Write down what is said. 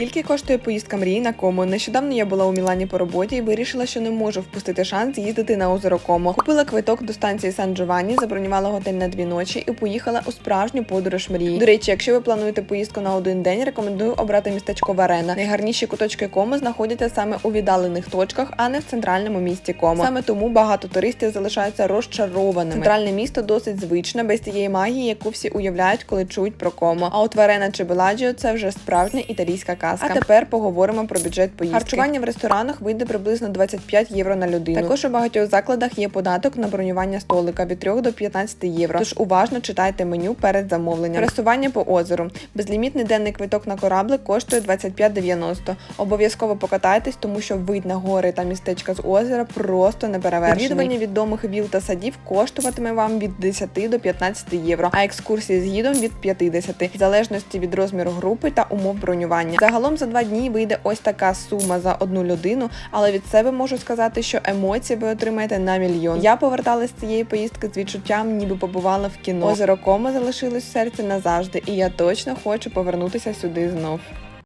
Скільки коштує поїздка мрії на Комо? Нещодавно я була у Мілані по роботі і вирішила, що не можу впустити шанс їздити на озеро Комо. Купила квиток до станції Сан Джованні, забронювала готель на дві ночі і поїхала у справжню подорож мрії. До речі, якщо ви плануєте поїздку на один день, рекомендую обрати містечко Варена. Найгарніші куточки Комо знаходяться саме у віддалених точках, а не в центральному місті Комо. Саме тому багато туристів залишаються розчарованими. Центральне місто досить звичне, без тієї магії, яку всі уявляють, коли чують про Комо. А от Варена чи Беладжіо це вже справжня італійська казка. А тепер поговоримо про бюджет поїздки. Харчування в ресторанах вийде приблизно 25 євро на людину. Також у багатьох закладах є податок на бронювання столика від 3 до 15 євро. Тож уважно читайте меню перед замовленням. Пересування по озеру. Безлімітний денний квиток на кораблик коштує 25,90. Обов'язково покатайтесь, тому що вид на гори та містечка з озера просто неперевершений. Відвідування відомих віл та садів коштуватиме вам від 10 до 15 євро, а екскурсії з гідом від 50, в залежності від розміру групи та умов бронювання. Загалом за два дні вийде ось така сума за одну людину, але від себе можу сказати, що емоції ви отримаєте на мільйон. Я поверталася з цієї поїздки з відчуттям, ніби побувала в кіно. Озеро Кома залишилось в серці назавжди, і я точно хочу повернутися сюди знов.